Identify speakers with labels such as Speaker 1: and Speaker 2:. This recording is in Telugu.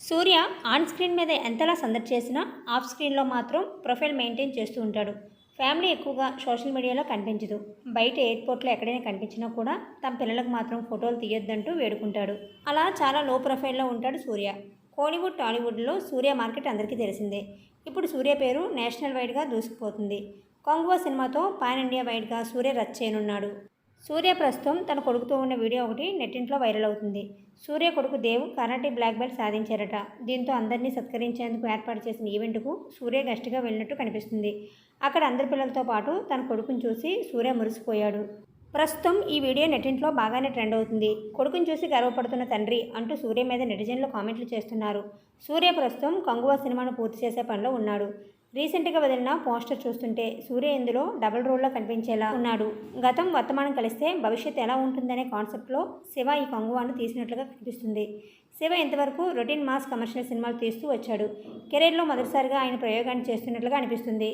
Speaker 1: సూర్య ఆన్ స్క్రీన్ మీద ఎంతలా సందడి చేసినా ఆఫ్ స్క్రీన్లో మాత్రం ప్రొఫైల్ మెయింటైన్ చేస్తూ ఉంటాడు. ఫ్యామిలీ ఎక్కువగా సోషల్ మీడియాలో కనిపించదు. బయట ఎయిర్పోర్ట్లో ఎక్కడైనా కనిపించినా కూడా తమ పిల్లలకు మాత్రం ఫోటోలు తీయొద్దంటూ వేడుకుంటాడు. అలా చాలా లో ప్రొఫైల్లో ఉంటాడు సూర్య. కోలీవుడ్ టాలీవుడ్లో సూర్య మార్కెట్ అందరికీ తెలిసిందే. ఇప్పుడు సూర్య పేరు నేషనల్ వైడ్గా దూసుకుపోతుంది. కొంగువా సినిమాతో పాన్ ఇండియా వైడ్గా సూర్య రచ్ చేయనున్నాడు. సూర్య ప్రస్తుతం తన కొడుకుతో ఉన్న వీడియో ఒకటి నెట్టింట్లో వైరల్ అవుతుంది. సూర్య కొడుకు దేవ్ కరాటే బ్లాక్ బెల్ట్ సాధించారట. దీంతో అందరినీ సత్కరించేందుకు ఏర్పాటు చేసిన ఈవెంట్కు సూర్య గెస్ట్గా వెళ్ళినట్టు కనిపిస్తుంది. అక్కడ అందరి పిల్లలతో పాటు తన కొడుకుని చూసి సూర్య మురిసిపోయాడు. ప్రస్తుతం ఈ వీడియో నెట్టింట్లో బాగానే ట్రెండ్ అవుతుంది. కొడుకుని చూసి గర్వపడుతున్న తండ్రి అంటూ సూర్య మీద నెటిజన్లు కామెంట్లు చేస్తున్నారు. సూర్య ప్రస్తుతం కంగువా సినిమాను పూర్తి చేసే పనిలో ఉన్నాడు. రీసెంట్గా వదిలిన పోస్టర్ చూస్తుంటే సూర్య ఇందులో డబుల్ రోల్లో కనిపించేలా ఉన్నాడు. గతం వర్తమానం కలిస్తే భవిష్యత్తు ఎలా ఉంటుందనే కాన్సెప్ట్లో శివ ఈ కంగువాను తీసినట్లుగా కనిపిస్తుంది. శివ ఇంతవరకు రొటీన్ మాస్ కమర్షియల్ సినిమాలు తీస్తూ వచ్చాడు. కెరీర్లో మొదటిసారిగా ఆయన ప్రయోగాన్ని చేస్తున్నట్లుగా అనిపిస్తుంది.